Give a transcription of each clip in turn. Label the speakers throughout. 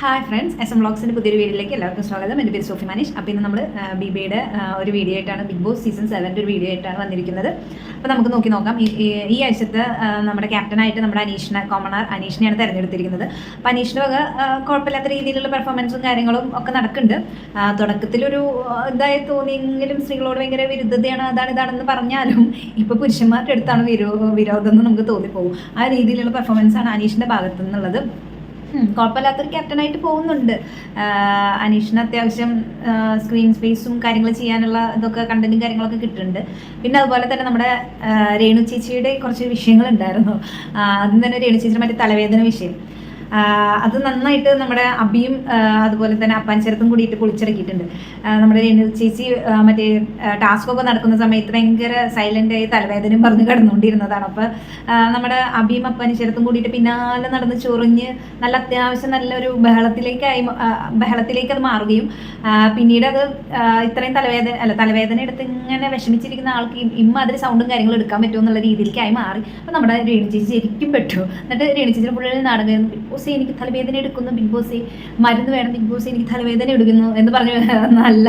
Speaker 1: Hi friends S M ബ്ലോഗ്സിന്റെ പുതിയൊരു വീഡിയോയിലേക്ക് എല്ലാവർക്കും സ്വാഗതം. എന്റെ പേര് സോഫി മനീഷ്. അപ്പോൾ ഇന്ന് നമ്മൾ ബിബിയുടെ ഒരു വീഡിയോ ആയിട്ടാണ് ബിഗ് ബോസ് സീസൺ സെവന്റെ ഒരു വീഡിയോ ആയിട്ടാണ് വന്നിരിക്കുന്നത്. അപ്പോൾ നമുക്ക് നോക്കി നോക്കാം. ഈ- ആഴ്ചത്ത് നമ്മുടെ ക്യാപ്റ്റനായിട്ട് നമ്മുടെ അനീഷിനെ കോമണർ അനീഷിനെയാണ് തിരഞ്ഞെടുത്തിരിക്കുന്നത്. അപ്പോൾ അനീഷിന്റെ വക കുഴപ്പമില്ലാത്ത രീതിയിലുള്ള പെർഫോമൻസും കാര്യങ്ങളും ഒക്കെ നടക്കുന്നുണ്ട്. തുടക്കത്തിലൊരു ഇതായി തോന്നിയെങ്കിലും സ്ത്രീകളോട് ഭയങ്കര വിരുദ്ധതയാണ് അതാണ് ഇതാണെന്ന് പറഞ്ഞാലും ഇപ്പോൾ പുരുഷന്മാരുടെ അടുത്താണ് വിരോ വിരോധം എന്ന് നമുക്ക് തോന്നിപ്പോകും. ആ രീതിയിലുള്ള പെർഫോമൻസാണ് അനീഷിന്റെ ഭാഗത്തു നിന്നുള്ളത് കുഴപ്പമില്ലാത്തൊരു ക്യാപ്റ്റനായിട്ട് പോകുന്നുണ്ട്. അനീഷിന് അത്യാവശ്യം സ്ക്രീൻ സ്പേസും കാര്യങ്ങൾ ചെയ്യാനുള്ള ഇതൊക്കെ കണ്ടന്റും കാര്യങ്ങളൊക്കെ കിട്ടുന്നുണ്ട്. പിന്നെ അതുപോലെ തന്നെ നമ്മുടെ രേണു ചേച്ചിയുടെ കുറച്ച് വിഷയങ്ങൾ ഉണ്ടായിരുന്നു ആദ്യം തന്നെ രേണു ചേച്ചിയുടെ മറ്റേ തലവേദന വിഷയം. അത് നന്നായിട്ട് നമ്മുടെ അബിയും അതുപോലെ തന്നെ അപ്പാഞ്ചരത്തും കൂടിയിട്ട് കുളിച്ചിറക്കിയിട്ടുണ്ട്. നമ്മുടെ ചേച്ചി മറ്റേ ടാസ്ക് ഒക്കെ നടക്കുന്ന സമയത്ത് ഭയങ്കര സൈലന്റ് ആയി തലവേദനയും പറഞ്ഞു കിടന്നുകൊണ്ടിരുന്നതാണ്. അപ്പോൾ നമ്മുടെ അബിയും അപ്പാനിശരത്തും കൂടിയിട്ട് പിന്നാലെ നടന്ന് ചൊറിഞ്ഞ് നല്ല അത്യാവശ്യം നല്ലൊരു ബഹളത്തിലേക്കായി ബഹളത്തിലേക്ക് അത് മാറുകയും പിന്നീട് അത് ഇത്രയും തലവേദന അല്ല തലവേദന എടുത്ത് ഇങ്ങനെ വിഷമിച്ചിരിക്കുന്ന ആൾക്ക് ഇമ്മാതിരി സൗണ്ടും കാര്യങ്ങളും എടുക്കാൻ പറ്റുമോ എന്നുള്ള രീതിയിലേക്കായി മാറി. അപ്പോൾ നമ്മുടെ രേണു ചേച്ചി ശരിക്കും പെട്ടു. എന്നിട്ട് രേണു ചേച്ചിയുടെ പുള്ളിൽ നാടകം ബോസ് എനിക്ക് തലവേദന എടുക്കുന്നു. ബിഗ് ബോസ് മരുന്ന് വേണം. ബിഗ് ബോസ് എനിക്ക് തലവേദന എടുക്കുന്നു എന്ന് പറഞ്ഞു നല്ല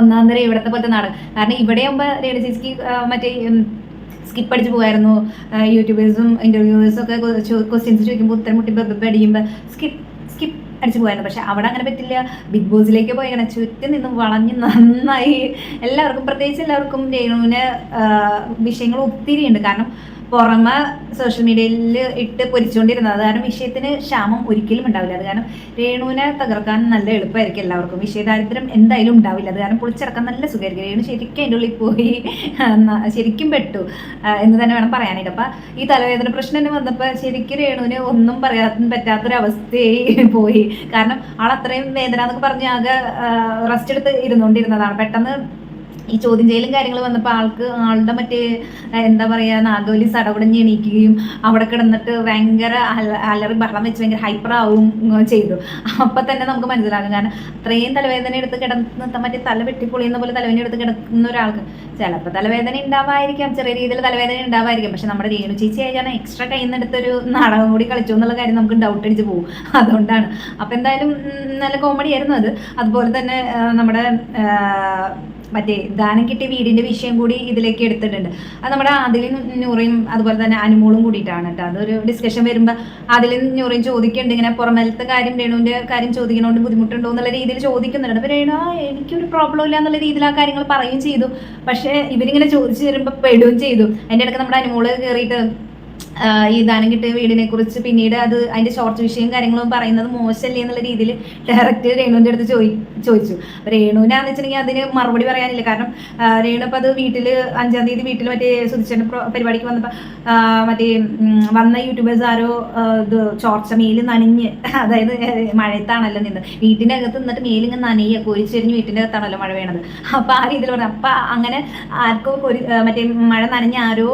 Speaker 1: ഒന്നാം ഇവിടത്തെ പോലത്തെ നാടകം. കാരണം ഇവിടെ ആകുമ്പോൾ രേണു ചേച്ചിക്ക് മറ്റേ സ്കിപ്പ് അടിച്ച് പോകുമായിരുന്നു യൂട്യൂബേഴ്സും ഇന്റർവ്യൂവേഴ്സും ഒക്കെ ക്വസ്റ്റ്യൻസ് ചോദിക്കുമ്പോൾ ഉത്തരം മുട്ടി അടിക്കുമ്പോൾ സ്കിപ്പ് സ്കിപ്പ് അടിച്ച് പോയായിരുന്നു പക്ഷെ അവിടെ അങ്ങനെ പറ്റില്ല. ബിഗ് ബോസിലേക്ക് പോയി അങ്ങനെ ചുറ്റും നിന്നും വളഞ്ഞ് നന്നായി എല്ലാവർക്കും പ്രത്യേകിച്ച് എല്ലാവർക്കും രേണുവിന് വിഷയങ്ങൾ ഒത്തിരി ഉണ്ട് കാരണം പുറമെ സോഷ്യൽ മീഡിയയിൽ ഇട്ട് പൊരിച്ചുകൊണ്ടിരുന്നത്. അത് കാരണം വിഷയത്തിന് ക്ഷാമം ഒരിക്കലും ഉണ്ടാവില്ല. അത് കാരണം രേണുവിനെ തകർക്കാൻ നല്ല എളുപ്പമായിരിക്കും എല്ലാവർക്കും. വിഷയദാരിദ്ര്യം എന്തായാലും ഉണ്ടാവില്ല. അത് കാരണം പൊളിച്ചിറക്കാൻ നല്ല സുഖമായിരിക്കും. രേണു ശരിക്കും അതിന്റെ ഉള്ളിൽ പോയി. ശരിക്കും പെട്ടു. എന്ന് തന്നെ വേണം പറയാനായിട്ട്. അപ്പം ഈ തലവേദന പ്രശ്നം തന്നെ വന്നപ്പോൾ ശരിക്കും രേണുവിന് ഒന്നും പറയാൻ പറ്റാത്തൊരവസ്ഥയായി പോയി. കാരണം ആൾ അത്രയും വേദന എന്നൊക്കെ പറഞ്ഞ് ആകെ റെസ്റ്റ് എടുത്ത് ഇരുന്നുകൊണ്ടിരുന്നതാണ് പെട്ടെന്ന് ഈ ചോദ്യം ചെയ്യലും കാര്യങ്ങൾ വന്നപ്പോൾ ആൾക്ക് ആളുടെ മറ്റേ എന്താ പറയുക നാഗവലി സടകുടഞ്ഞ് എണീക്കുകയും അവിടെ കിടന്നിട്ട് ഭയങ്കര അല- അലറി ബഹളം വെച്ച് ഭയങ്കര ഹൈപ്പർ ആവും ചെയ്തു. അപ്പം തന്നെ നമുക്ക് മനസ്സിലാകും. കാരണം അത്രയും തലവേദന എടുത്ത് കിടന്ന് മറ്റേ തല വെട്ടിപ്പൊളിയുന്ന പോലെ തലവേദന എടുത്ത് കിടക്കുന്ന ഒരാൾക്ക് ചിലപ്പോൾ തലവേദന ഉണ്ടാവായിരിക്കാം ചെറിയ രീതിയിൽ തലവേദന ഉണ്ടാവായിരിക്കാം പക്ഷെ നമ്മുടെ രേണു ചേച്ചി ആയിട്ടാണ് എക്സ്ട്രാ കയ്യിൽ എടുത്തൊരു നാടകം കൂടി കളിച്ചു എന്നുള്ള കാര്യം നമുക്ക് ഡൗട്ട് അടിച്ച് പോകും. അതുകൊണ്ടാണ്. അപ്പം എന്തായാലും നല്ല കോമഡി ആയിരുന്നു അത്. അതുപോലെ തന്നെ നമ്മുടെ മറ്റേ ദാനം കിട്ടിയ വീടിന്റെ വിഷയം കൂടി ഇതിലേക്ക് എടുത്തിട്ടുണ്ട്. അത് നമ്മുടെ ആദിലും നൂറയും അതുപോലെ തന്നെ അനുമോളും കൂടിയിട്ടാണ് കേട്ടോ. അതൊരു ഡിസ്കഷൻ വരുമ്പോൾ ആദിലും നൂറയും ചോദിക്കുന്നുണ്ട് ഇങ്ങനെ പുറമേലത്തെ കാര്യം രേണുവിന്റെ കാര്യം ചോദിക്കണോണ്ട് ബുദ്ധിമുട്ടുണ്ടോ എന്നുള്ള രീതിയിൽ ചോദിക്കുന്നുണ്ട്. അപ്പോൾ രേണു "ആ, എനിക്കൊരു പ്രോബ്ലം ഇല്ല എന്നുള്ള രീതിയിൽ ആ കാര്യങ്ങൾ പറയുകയും ചെയ്തു. പക്ഷേ ഇവരിങ്ങനെ ചോദിച്ചു തരുമ്പോൾ പെടുകയും ചെയ്തു. അതിന്റെ ഇടയ്ക്ക് നമ്മുടെ അനുമോൾ കയറിയിട്ട് ഈ ദാനം കിട്ടിയ വീടിനെ കുറിച്ച് പിന്നീട് അത് അതിന്റെ ഷോർട്ട് വിഷയം കാര്യങ്ങളും പറയുന്നത് മോശമല്ലേ എന്നുള്ള രീതിയിൽ ഡയറക്റ്റ് രേണുവിന്റെ അടുത്ത് ചോദി ചോദിച്ചു. രേണുവിനാന്ന് വെച്ചിട്ടുണ്ടെങ്കിൽ അതിന് മറുപടി പറയാനില്ല. കാരണം രേണു അപ്പൊ അത് വീട്ടിൽ അഞ്ചാം തീയതി വീട്ടിൽ മറ്റേ സുധിച്ചന്റെ പരിപാടിക്ക് വന്നപ്പോ ആഹ് മറ്റേ വന്ന യൂട്യൂബേഴ്സ് ആരോ ഇത് ചോർച്ച മേൽ നനഞ്ഞ് അതായത് മഴയത്താണല്ലോ നിന്ന്. വീട്ടിന്റെ അകത്ത് നിന്നിട്ട് മേലിങ്ങനെ നനയുക കോരിച്ചെരിഞ്ഞ് വീട്ടിന്റെ അകത്താണല്ലോ മഴ വേണത് അപ്പൊ ആ രീതിയിൽ പറഞ്ഞു. അപ്പൊ അങ്ങനെ ആർക്കോ കൊരി മറ്റേ മഴ നനഞ്ഞ ആരോ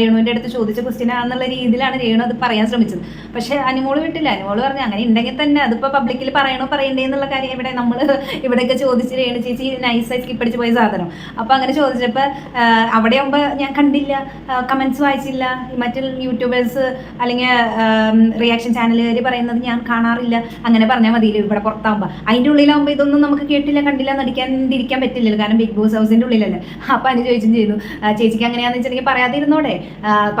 Speaker 1: രേണുവിന്റെ അടുത്ത് ചോദിച്ച ക്വസ്റ്റ്യൻ ആണെന്നുള്ള രീതിയിലാണ് രേണു അത് പറയാൻ ശ്രമിച്ചത്. പക്ഷെ അനുമോൾ വിട്ടില്ല. അനുമോൾ പറഞ്ഞു അങ്ങനെ ഉണ്ടെങ്കിൽ തന്നെ. അതിപ്പോ പബ്ലിക്കിൽ പറയണോ പറയണ്ടേ എന്നുള്ള കാര്യം ഇവിടെ നമ്മൾ ഇവിടെയൊക്കെ ചോദിച്ച് രേണു ചേച്ചി നൈസായി സ്കിപ്പടിച്ച് പോയ സാധനം. അപ്പൊ അങ്ങനെ ചോദിച്ചപ്പോ ആഹ് അവിടെ ആകുമ്പോ ഞാൻ കണ്ടില്ല. കമന്റ്സ് വായിച്ചില്ല. മറ്റു യൂട്യൂബേഴ്സ് അല്ലെങ്കിൽ റിയാക്ഷൻ ചാനലുകാർ പറയുന്നത് ഞാൻ കാണാറില്ല. അങ്ങനെ പറഞ്ഞാൽ മതിയില്ല ഇവിടെ പുറത്താകുമ്പോൾ അതിന്റെ ഉള്ളിലാകുമ്പോൾ ഇതൊന്നും നമുക്ക് കേട്ടില്ല കണ്ടില്ല നടിക്കാണ്ടിരിക്കാൻ പറ്റില്ലല്ലോ. കാരണം ബിഗ് ബോസ് ഹൗസിന്റെ ഉള്ളിലല്ലേ. അപ്പോൾ അതിന് ചോദിച്ചും ചെയ്തു. ചേച്ചിക്ക് അങ്ങനെയാണെന്ന് വെച്ചിട്ടുണ്ടെങ്കിൽ പറയാതിരുന്നോടെ.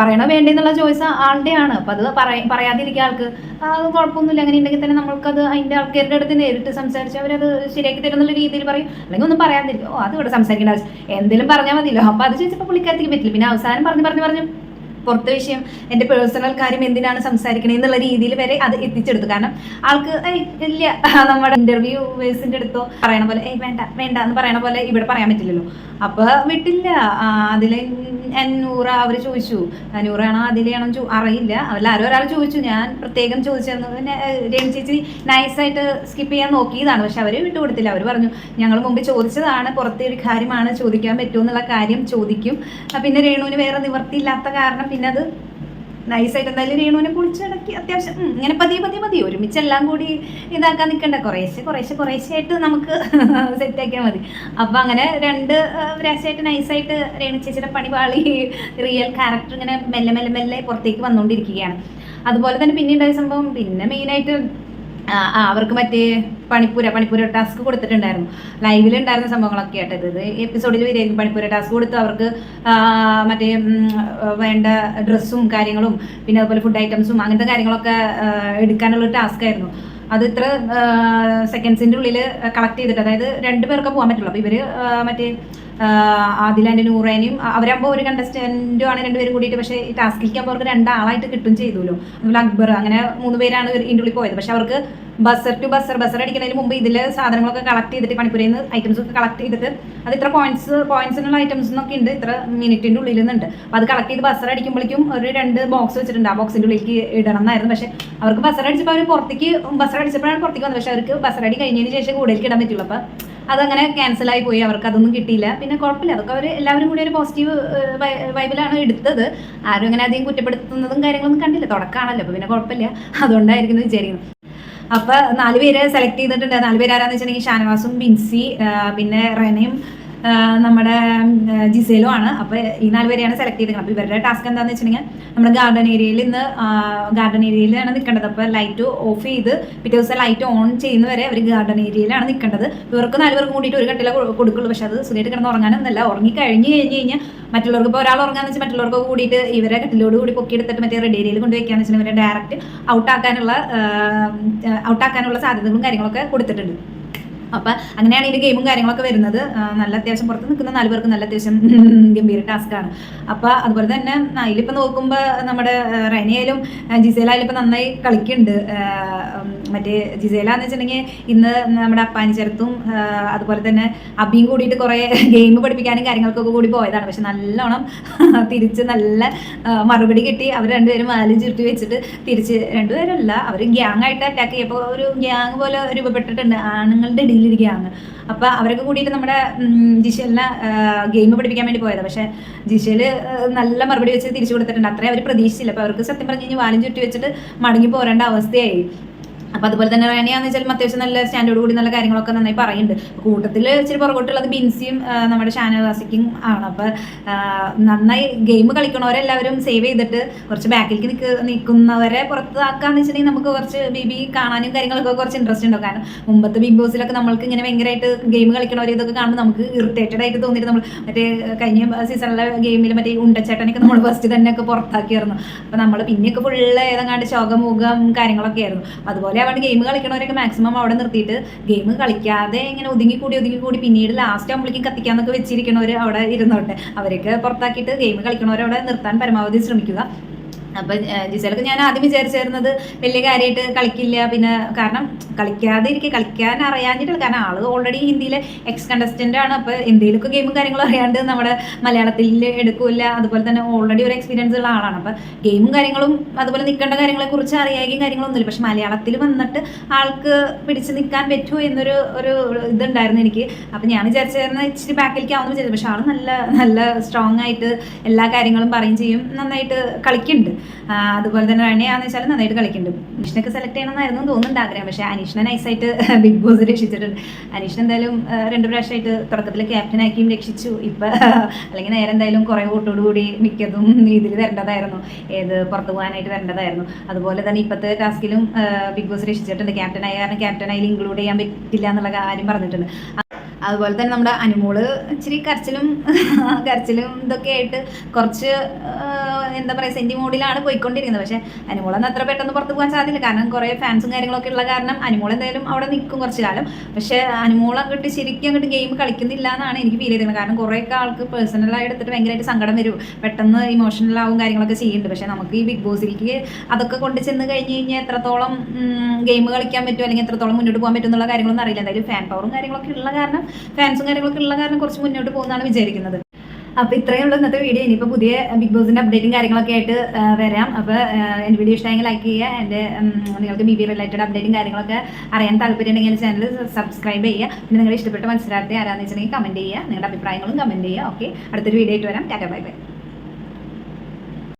Speaker 1: പറയണോ വേണ്ടേ എന്നുള്ള ചോയ്സ് ആളുടെ ആണ് അപ്പം അത് പറയ പറയാതിരിക്കുക ആൾക്ക് അത് കുഴപ്പമൊന്നുമില്ല. അങ്ങനെ ഉണ്ടെങ്കിൽ തന്നെ നമ്മൾക്കത് അതിന്റെ ആൾക്കാരുടെ അടുത്ത് നേരിട്ട് സംസാരിച്ച് അവരത് ശരിയാക്കി തരും എന്നുള്ള രീതിയിൽ പറയും. അല്ലെങ്കിൽ ഒന്നും പറയാതിരിക്കും. ഓ അത് ഇവിടെ സംസാരിക്കേണ്ട ആവശ്യം. എന്തെങ്കിലും പറഞ്ഞാൽ മതിയല്ലോ. അപ്പം അത് ചോദിച്ചപ്പോൾ പുള്ളിക്കാരത്തേക്ക് പറ്റില്ല. പിന്നെ അവസാനം പറഞ്ഞ് പറഞ്ഞ് പറഞ്ഞ് പുറത്തെ വിഷയം എന്റെ പേഴ്സണൽ കാര്യം എന്തിനാണ് സംസാരിക്കണേ എന്നുള്ള രീതിയിൽ വരെ അത് എത്തിച്ചെടുത്തു. കാരണം ആൾക്ക് ഇല്ല. നമ്മുടെ ഇന്റർവ്യൂ വേഴ്സിന്റെ അടുത്തോ പറയണ പോലെ ഏയ് വേണ്ട വേണ്ട എന്ന് പറയണ പോലെ ഇവിടെ പറയാൻ പറ്റില്ലല്ലോ. അപ്പൊ വിട്ടില്ല. അതിൽ നൂറ അവർ ചോദിച്ചു. നൂറാണോ അതിലെയാണോ ചോ അറിയില്ല. അവരിൽ ആരോ ഒരാൾ ചോദിച്ചു. ഞാൻ പ്രത്യേകം ചോദിച്ചെന്ന് രേണു ചേച്ചി നൈസായിട്ട് സ്കിപ്പ് ചെയ്യാൻ നോക്കിയതാണ്. പക്ഷെ അവർ വിട്ടുകൊടുത്തില്ല അവർ പറഞ്ഞു ഞങ്ങൾ മുമ്പ് ചോദിച്ചതാണ് പുറത്തെ ഒരു കാര്യമാണ് ചോദിക്കാൻ പറ്റുമോ എന്നുള്ള കാര്യം ചോദിക്കും. പിന്നെ രേണുവിന് വേറെ നിവർത്തിയില്ലാത്ത കാരണം പിന്നെ അത് നൈസായിട്ട് എന്തായാലും രേണുവിനെ പൊളിച്ചടക്കി അത്യാവശ്യം ഇങ്ങനെ പതിയെ പതിയെ മതി ഒരുമിച്ച് എല്ലാം കൂടി ഇതാക്കാൻ നിൽക്കണ്ട കുറേശ്ശെ കുറേശ്ശെ കുറേശ്ശെ ആയിട്ട് നമുക്ക് സെറ്റാക്കിയാൽ മതി. അപ്പം അങ്ങനെ രണ്ട് രാശിയായിട്ട് നൈസായിട്ട് രേണു ചേച്ചിയുടെ പണി പാളി റിയൽ ക്യാരക്ടർ ഇങ്ങനെ മെല്ലെ മെല്ലെ മെല്ലെ പുറത്തേക്ക് വന്നുകൊണ്ടിരിക്കുകയാണ് അതുപോലെ തന്നെ പിന്നെ ഉണ്ടായ സംഭവം പിന്നെ മെയിനായിട്ട് ആ, അവർക്ക് മറ്റേ പണിപ്പൂര പണിപ്പൂര ടാസ്ക് കൊടുത്തിട്ടുണ്ടായിരുന്നു. ലൈവിൽ ഉണ്ടായിരുന്ന സംഭവങ്ങളൊക്കെ ആയിട്ട് ഇത്. എപ്പിസോഡിൽ വരികയായിരിക്കും പണിപ്പൂര ടാസ്ക് കൊടുത്ത് അവർക്ക് മറ്റേ വേണ്ട ഡ്രസ്സും കാര്യങ്ങളും പിന്നെ അതുപോലെ ഫുഡ് ഐറ്റംസും അങ്ങനത്തെ കാര്യങ്ങളൊക്കെ എടുക്കാനുള്ള ടാസ്ക് ആയിരുന്നു. അത് ഇത്ര സെക്കൻഡ്സിന്റെ ഉള്ളിൽ കളക്ട് ചെയ്തിട്ട് അതായത് രണ്ട് പേർക്കേ പോകാൻ പറ്റുള്ളൂ. അപ്പോൾ ഇവർ മറ്റേ ആദിലാന്റെ നൂറേനെയും അവരാകുമ്പോൾ ഒരു കണ്ടസ്റ്റന്റും ആണ് രണ്ടുപേരും കൂടിയിട്ട് പക്ഷേ ഈ ടാസ്കിലേക്ക് അവർക്ക് രണ്ടാളായിട്ട് കിട്ടും ചെയ്തല്ലോ അതുപോലെ അക്ബർ അങ്ങനെ മൂന്ന് പേരാണ് ഇതിന്റെ ഉള്ളിൽ പോയത്. പക്ഷേ അവർക്ക് ബസർ ടു ബസർ ബസർ അടിക്കുന്നതിന് മുമ്പ് ഇതിൽ സാധനങ്ങളൊക്കെ കളക്ട് ചെയ്തിട്ട് പണിപ്പുരയിൽ നിന്ന് ഐറ്റംസ് ഒക്കെ കളക്ട് ചെയ്തിട്ട് അത് ഇത്ര പോയിന്റ്സ് പോയിന്റ്സിനുള്ള ഐറ്റംസ് എന്നൊക്കെ ഉണ്ട് ഇത്ര മിനിറ്റിന്റെ ഉള്ളിൽ നിന്നുണ്ട്. അപ്പോൾ അത് കളക്ട് ചെയ്ത് ബസർ അടിക്കുമ്പോഴേക്കും ഒരു രണ്ട് ബോക്സ് വെച്ചിട്ടുണ്ട്. ആ ബോക്സിന്റെ ഉള്ളിലേക്ക് ഇടണം എന്നായിരുന്നു. പക്ഷേ അവർക്ക് ബസർ അടിച്ചപ്പോൾ അവർ പുറത്തേക്ക് ബസർ അടിച്ചപ്പോഴാണ് പുറത്തേക്ക് വന്നത്. പക്ഷേ അവർക്ക് ബസർ അടി കഴിഞ്ഞതിന് ശേഷം കൂടുതലേക്ക് ഇടാൻ പറ്റുള്ളൂ. അപ്പോൾ അതങ്ങനെ ക്യാൻസൽ ആയി പോയി. അവർക്ക് അതൊന്നും കിട്ടിയില്ല. പിന്നെ കുഴപ്പമില്ല. അതൊക്കെ അവർ എല്ലാവരും കൂടി ഒരു പോസിറ്റീവ് വൈബിലാണ് എടുത്തത്. ആരും അങ്ങനെ അധികം കുറ്റപ്പെടുത്തുന്നതും കാര്യങ്ങളൊന്നും കണ്ടില്ല. തുടക്കമാണല്ലോ. അപ്പോൾ പിന്നെ കുഴപ്പമില്ല. അതുകൊണ്ടായിരിക്കുന്നു വിചാരിക്കുന്നത് അപ്പോൾ അപ്പൊ നാല് പേര് സെലക്ട് ചെയ്തിട്ടുണ്ട്. നാല് പേര് ആരാന്ന് വെച്ചിട്ടുണ്ടെങ്കിൽ ഷാനവാസും ബിൻസി പിന്നെ റെനയും നമ്മുടെ ജിസയിലും ആണ്. അപ്പോൾ ഈ നാല് പേരെയാണ് സെലക്ട് ചെയ്തിരിക്കുന്നത്. അപ്പോൾ ഇവരുടെ ടാസ്ക് എന്താണെന്ന് വെച്ചിട്ടുണ്ടെങ്കിൽ നമ്മുടെ ഗാർഡൻ ഏരിയയിൽ ഇന്ന് ഗാർഡൻ ഏരിയയിലാണ് നിൽക്കേണ്ടത്. അപ്പൊ ലൈറ്റ് ഓഫ് ചെയ്ത് പിറ്റേ ദിവസം ലൈറ്റ് ഓൺ ചെയ്യുന്നവരെ അവർ ഗാർഡൻ ഏരിയയിലാണ് നിൽക്കേണ്ടത്. ഇവർക്ക് നാല് പേർക്ക് കൂടിയിട്ട് ഒരു കട്ടില കൊടുക്കുള്ളൂ. പക്ഷെ അത് സുഖമായിട്ട് കിടന്ന് ഉറങ്ങാനൊന്നല്ല ഉറങ്ങി കഴിഞ്ഞ് കഴിഞ്ഞ് കഴിഞ്ഞാൽ മറ്റുള്ളവർക്ക് ഇപ്പോൾ ഒരാൾ ഉറങ്ങാന്ന് വെച്ചാൽ മറ്റുള്ളവർക്ക് കൂടിയിട്ട് ഇവരെ കട്ടിലോട് കൂടി പൊക്കിയെടുത്തിട്ട് മറ്റേ റെഡി ഏരിയയിൽ കൊണ്ടുവയ്ക്കാന്ന് വെച്ചാൽ ഇവരെ ഡയറക്റ്റ് ഔട്ടാക്കാനുള്ള ഔട്ടാക്കാനുള്ള സാധ്യതകളും കാര്യങ്ങളൊക്കെ കൊടുത്തിട്ടുണ്ട്. അപ്പം അങ്ങനെയാണ് ഇതിന്റെ ഗെയിമും കാര്യങ്ങളൊക്കെ വരുന്നത്. നല്ല അത്യാവശ്യം പുറത്ത് നിൽക്കുന്ന നാല് പേർക്ക് നല്ല അത്യാവശ്യം ഗംഭീര ടാസ്ക് ആണ്. അപ്പം അതുപോലെ തന്നെ അതിലിപ്പോ നോക്കുമ്പോൾ നമ്മുടെ റെനയായാലും ജിസേലായാലും ഇപ്പം നന്നായി കളിക്കുന്നുണ്ട്. മറ്റേ ജിസേല എന്ന് വെച്ചിട്ടുണ്ടെങ്കിൽ ഇന്ന് നമ്മുടെ അപ്പാനി ചേർത്തും അതുപോലെ തന്നെ അബിയും കൂടിയിട്ട് കുറേ ഗെയിം പഠിപ്പിക്കാനും കാര്യങ്ങൾക്കൊക്കെ കൂടി പോയതാണ്. പക്ഷെ നല്ലോണം തിരിച്ച് നല്ല മറുപടി കിട്ടി. അവർ രണ്ടുപേരും മാലി ചുരുട്ടി വെച്ചിട്ട് തിരിച്ച് രണ്ടുപേരല്ല അവർ ഗ്യാങ് ആയിട്ട് അറ്റാക്ക് ചെയ്യപ്പോൾ ഒരു ഗ്യാങ് പോലെ രൂപപ്പെട്ടിട്ടുണ്ട്. ആണുങ്ങളുടെ ഒരു ഗ്യാങ് അപ്പൊ അവരൊക്കെ കൂടിയിട്ട് നമ്മുടെ ജിഷലിനെ ഗെയിം പഠിപ്പിക്കാൻ വേണ്ടി പോയത്. പക്ഷെ ജിഷൽ നല്ല മറുപടി വെച്ച് തിരിച്ചു കൊടുത്തിട്ടുണ്ട്. അത്രയും അവർ പ്രതീക്ഷിച്ചില്ല. അപ്പൊ അവർക്ക് സത്യം പറഞ്ഞു കഴിഞ്ഞാൽ വാലും ചുറ്റി വെച്ചിട്ട് മടങ്ങി പോരേണ്ട അവസ്ഥയായി. അപ്പൊ അതുപോലെ തന്നെ റാണിയാന്ന് വെച്ചാൽ അത്യാവശ്യം നല്ല സ്റ്റാൻഡോട് കൂടി നല്ല കാര്യങ്ങളൊക്കെ നന്നായി പറയുന്നുണ്ട്. കൂട്ടത്തിൽ ഇച്ചിരി പുറകോട്ടുള്ളത് ബിൻസിയും നമ്മുടെ ഷാനവാസിക്കും ആണ്. അപ്പൊ നന്നായി ഗെയിം കളിക്കണവരെല്ലാവരും സേവ് ചെയ്തിട്ട് കുറച്ച് ബാക്കിലേക്ക് നിൽക്ക് നിൽക്കുന്നവരെ പുറത്താക്കാന്ന് വെച്ചിട്ടുണ്ടെങ്കിൽ നമുക്ക് കുറച്ച് ബി ബി കാണാനും കാര്യങ്ങളൊക്കെ കുറച്ച് ഇൻട്രസ്റ്റ് ഉണ്ടാവും. കാരണം മുമ്പത്തെ ബിഗ് ബോസിലൊക്കെ നമ്മൾക്ക് ഇങ്ങനെ ഭയങ്കരമായിട്ട് ഗെയിം കളിക്കണവരെ ഇതൊക്കെ കാണുമ്പോൾ നമുക്ക് ഇറിറ്റേറ്റഡ് ആയിട്ട് തോന്നിയിട്ട് നമ്മൾ മറ്റേ കഴിഞ്ഞ സീസണിലെ ഗെയിമിൽ മറ്റേ ഉണ്ടച്ചേട്ടനൊക്കെ നമ്മൾ ഫസ്റ്റ് തന്നെ ഒക്കെ പുറത്താക്കിയായിരുന്നു. അപ്പൊ നമ്മൾ പിന്നെയൊക്കെ ഫുള്ള് ഏതെങ്ങാണ്ട് ശോകമുഖം കാര്യങ്ങളൊക്കെ ആയിരുന്നു. അതുപോലെ അവിടെ ഗെയിം കളിക്കണവരൊക്കെ മാക്സിമം അവിടെ നിർത്തിയിട്ട് ഗെയിം കളിക്കാതെ ഇങ്ങനെ ഒതുങ്ങി കൂടി ഒതുങ്ങി കൂടി പിന്നീട് ലാസ്റ്റ് ആകുമ്പോഴേക്കും കത്തിക്കാന്നൊക്കെ വെച്ചിരിക്കണവർ അവിടെ ഇരുന്നോട്ടെ. അവരൊക്കെ പുറത്താക്കിയിട്ട് ഗെയിം കളിക്കണവരവിടെ നിർത്താൻ പരമാവധി ശ്രമിക്കുക. അപ്പൊ ജിസേലൊക്കെ ഞാൻ ആദ്യം വിചാരിച്ചിരുന്നത് വലിയ കാര്യമായിട്ട് കളിക്കില്ല. പിന്നെ കാരണം കളിക്കാതെ ഇരിക്കുക കളിക്കാൻ അറിയാഞ്ഞിട്ടില്ല. കാരണം ആൾ ഓൾറെഡി ഹിന്ദിയിലെ എക്സ് കണ്ടസ്റ്റന്റ് ആണ്. അപ്പൊ എന്തെങ്കിലുമൊക്കെ ഗെയിമും കാര്യങ്ങളും അറിയാണ്ട് നമ്മുടെ മലയാളത്തിൽ എടുക്കൂല അതുപോലെ തന്നെ ഓൾറെഡി ഒരു എക്സ്പീരിയൻസ് ഉള്ള ആളാണ്. അപ്പൊ ഗെയിമും കാര്യങ്ങളും അതുപോലെ നിൽക്കേണ്ട കാര്യങ്ങളെ കുറിച്ച് അറിയാമെങ്കിൽ കാര്യങ്ങളൊന്നുമില്ല പക്ഷെ മലയാളത്തിൽ വന്നിട്ട് ആൾക്ക് പിടിച്ചു നിൽക്കാൻ പറ്റുമോ എന്നൊരു ഒരു ഇതുണ്ടായിരുന്നു എനിക്ക്. അപ്പൊ ഞാൻ വിചാരിച്ചിരുന്ന ഇച്ചിരി ബാക്കിലേക്ക് ആവുമെന്ന് വിചാരിച്ചു. പക്ഷെ ആൾ നല്ല നല്ല സ്ട്രോങ് ആയിട്ട് എല്ലാ കാര്യങ്ങളും പറയും ചെയ്യും. നന്നായിട്ട് കളിക്കുന്നുണ്ട്. അതുപോലെ തന്നെ റണ്യാന്ന് വെച്ചാൽ നന്നായിട്ട് കളിക്കുന്നുണ്ട് അനീഷിനൊക്കെ സെലക്ട് ചെയ്യണമെന്നായിരുന്നു തോന്നുന്നുണ്ട് ആഗ്രഹം. പക്ഷേ അനീഷിനെ നൈസായിട്ട് ബിഗ് ബോസ് രക്ഷിച്ചിട്ടുണ്ട്. അനീഷിനെ എന്തായാലും രണ്ടു പ്രാവശ്യമായിട്ട് തുടക്കത്തിൽ ക്യാപ്റ്റൻ ആക്കിയും രക്ഷിച്ചു. ഇപ്പം അല്ലെങ്കിൽ നേരെ എന്തായാലും കുറേ വോട്ടോടുകൂടി മിക്കതും ഇതിൽ വരേണ്ടതായിരുന്നു. ഏത് പുറത്തു പോകാനായിട്ട് വരേണ്ടതായിരുന്നു. അതുപോലെ തന്നെ ഇപ്പോഴത്തെ ടാസ്കിലും ബിഗ് ബോസ് രക്ഷിച്ചിട്ടുണ്ട്. ക്യാപ്റ്റൻ ആയ കാരണം ക്യാപ്റ്റൻ ആയാലും ഇൻക്ലൂഡ് ചെയ്യാൻ പറ്റില്ല എന്നുള്ള കാര്യം പറഞ്ഞിട്ടുണ്ട്. അതുപോലെ തന്നെ നമ്മുടെ അനുമോൾ ഇച്ചിരി കരച്ചിലും കരച്ചിലും ഇതൊക്കെ ആയിട്ട് കുറച്ച് എന്താ പറയുക സെന്റി മോഡിലാണ് പോയിക്കൊണ്ടിരിക്കുന്നത്. പക്ഷേ അനുമോളൊന്നും അത്ര പെട്ടെന്ന് പുറത്ത് പോകാൻ സാധ്യതയില്ല. കാരണം കുറേ ഫാൻസും കാര്യങ്ങളൊക്കെ ഉള്ള കാരണം അനുമോൾ എന്തായാലും അവിടെ നിൽക്കും കുറച്ച് കാലം. പക്ഷേ അനുമോൾ അങ്ങോട്ട് ശരിക്കും അങ്ങോട്ട് ഗെയിം കളിക്കുന്നില്ല എന്നാണ് എനിക്ക് ഫീൽ ചെയ്തത് കാരണം കുറേയൊക്കെ ആൾക്ക് പേഴ്സണലായി എടുത്തിട്ട് ഭയങ്കരമായിട്ട് സങ്കടം വരും. പെട്ടെന്ന് ഇമോഷണൽ ആവും കാര്യങ്ങളൊക്കെ ചെയ്യുന്നുണ്ട്. പക്ഷേ നമുക്ക് ഈ ബിഗ് ബോസിലേക്ക് അതൊക്കെ കൊണ്ട് ചെന്ന് കഴിഞ്ഞ് കഴിഞ്ഞാൽ എത്രത്തോളം ഗെയിം കളിക്കാൻ പറ്റും അല്ലെങ്കിൽ എത്രത്തോളം മുന്നോട്ട് പോകാൻ പറ്റും എന്നുള്ള കാര്യങ്ങളൊന്നും അറിയില്ല. എന്തായാലും ഫാൻ പവറും കാര്യങ്ങളൊക്കെ ഉള്ള കാരണം ഫാൻസും കാര്യങ്ങളൊക്കെ ഉള്ള കാരണം കുറച്ച് മുന്നോട്ട് പോകുന്നതാണ് വിചാരിക്കുന്നത്. അപ്പോൾ ഇത്രയേ ഉള്ളൂ ഇന്നത്തെ വീഡിയോ ഇനിയിപ്പോൾ പുതിയ ബിഗ് ബോസിന്റെ അപ്ഡേറ്റും കാര്യങ്ങളൊക്കെ ആയിട്ട് വരാം. അപ്പോൾ എന്റെ വീഡിയോ ഇഷ്ടമെങ്കിൽ ലൈക്ക് ചെയ്യുക. എന്റെ നിങ്ങൾക്ക് ബി ബി റിലേറ്റഡ് അപ്ഡേറ്റും കാര്യങ്ങളൊക്കെ അറിയാൻ താല്പര്യം ഉണ്ടെങ്കിൽ ചാനൽ സബ്സ്ക്രൈബ് ചെയ്യുക. പിന്നെ നിങ്ങൾ ഇഷ്ടപ്പെട്ട മത്സരാർത്ഥി ആരാന്ന് വെച്ചിട്ടുണ്ടെങ്കിൽ കമന്റ് ചെയ്യുക. നിങ്ങളുടെ അഭിപ്രായങ്ങളും കമന്റ് ചെയ്യുക. ഓക്കെ അടുത്തൊരു വീഡിയോ ആയിട്ട് വരാം. Tata bye bye